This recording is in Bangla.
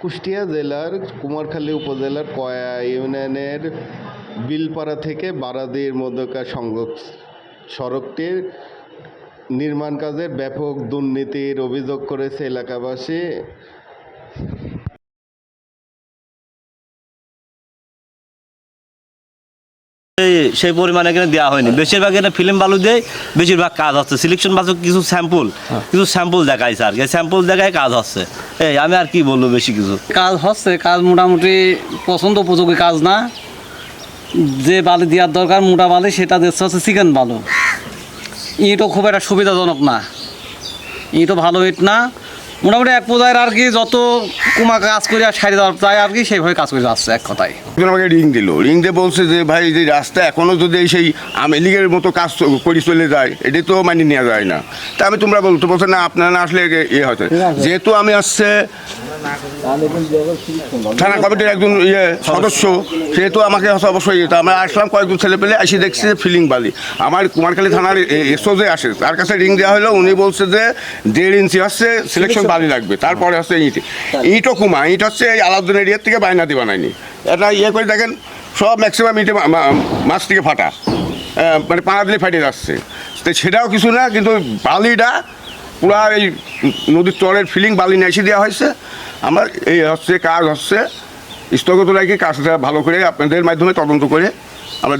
কুষ্টিয়া জেলার কুমারখালী উপজেলার কয়া ইউনিয়নের বিলপাড়া থেকে বারাদির মধ্যকার সংযোগ সড়কটির নির্মাণ কাজে ব্যাপক দুর্নীতির অভিযোগ করেছে এলাকাবাসী। সেই পরিমাণে এখানে দেওয়া হয়নি। বেশিরভাগ এখানে ফিল্ম বালু দিয়ে বেশিরভাগ কাজ হচ্ছে। সিলেকশন বাসও কিছু স্যাম্পল কিছু স্যাম্পল দেখায় স্যার স্যাম্পল দেখায় কাজ হচ্ছে। এই, আমি আর কি বলব বেশি কিছু? কাজ হচ্ছে, কাজ মোটামুটি পছন্দ উপযোগী কাজ না। যে বালি দেওয়ার দরকার, মোটা বালি, সেটা দিচ্ছে হচ্ছে চিকেন বালু। ইটও খুব একটা সুবিধাজনক না। ইটও ভালো ইট না। মোটামুটি এক পর্যায়ের আর কি যত কুমা কাজ করে আর সারি দেওয়ার তাই আর কি সেইভাবে কাজ করে আসছে এক কথায়। আমাকে রিং দিল। রিং দিয়ে বলছে যে ভাই যে রাস্তা এখনও যদি সেই আমেলিগের লীগের মতো কাজ চ- করে চলে যায় এটি তো মানে নেওয়া যায় না। তা আমি তোমরা বলতে বলছো না আপনারা না আসলে এ- ইয়ে হয়তো যেহেতু আমি আসছে থানা কমিটির একজন ইয়ে সদস্য সেহেতু আমাকে অবশ্যই এটা আমরা আসলাম, কয়েকজন ছেলে পেলে এসে দেখছি যে ফিলিং বালি। আমার কুমারখালী থানার এসও যে আসে, তার কাছে রিং দেওয়া হলো, উনি বলছে যে দেড় ইঞ্চি হচ্ছে সিলেকশন বালি লাগবে, তারপরে হচ্ছে ইট। ইটও কুমা, ইট হচ্ছে এই আলাউদ্দিন এরিয়ার থেকে বায়নাদি বানায়নি। এটা ইয়ে করে দেখেন, সব ম্যাক্সিমাম ইটে মাছ থেকে ফাটা। মানে পাড়া দিলে ফাটে যাচ্ছে। তো সেটাও কিছু না, কিন্তু বালিটা পুরা এই নদীর তলের ফিলিং বালি নিয়ে এসে দেওয়া হয়েছে। আমার এই হচ্ছে কাজ হচ্ছে, স্থগত রেখে কাজটা ভালো করে আপনাদের মাধ্যমে তদন্ত করে আমরা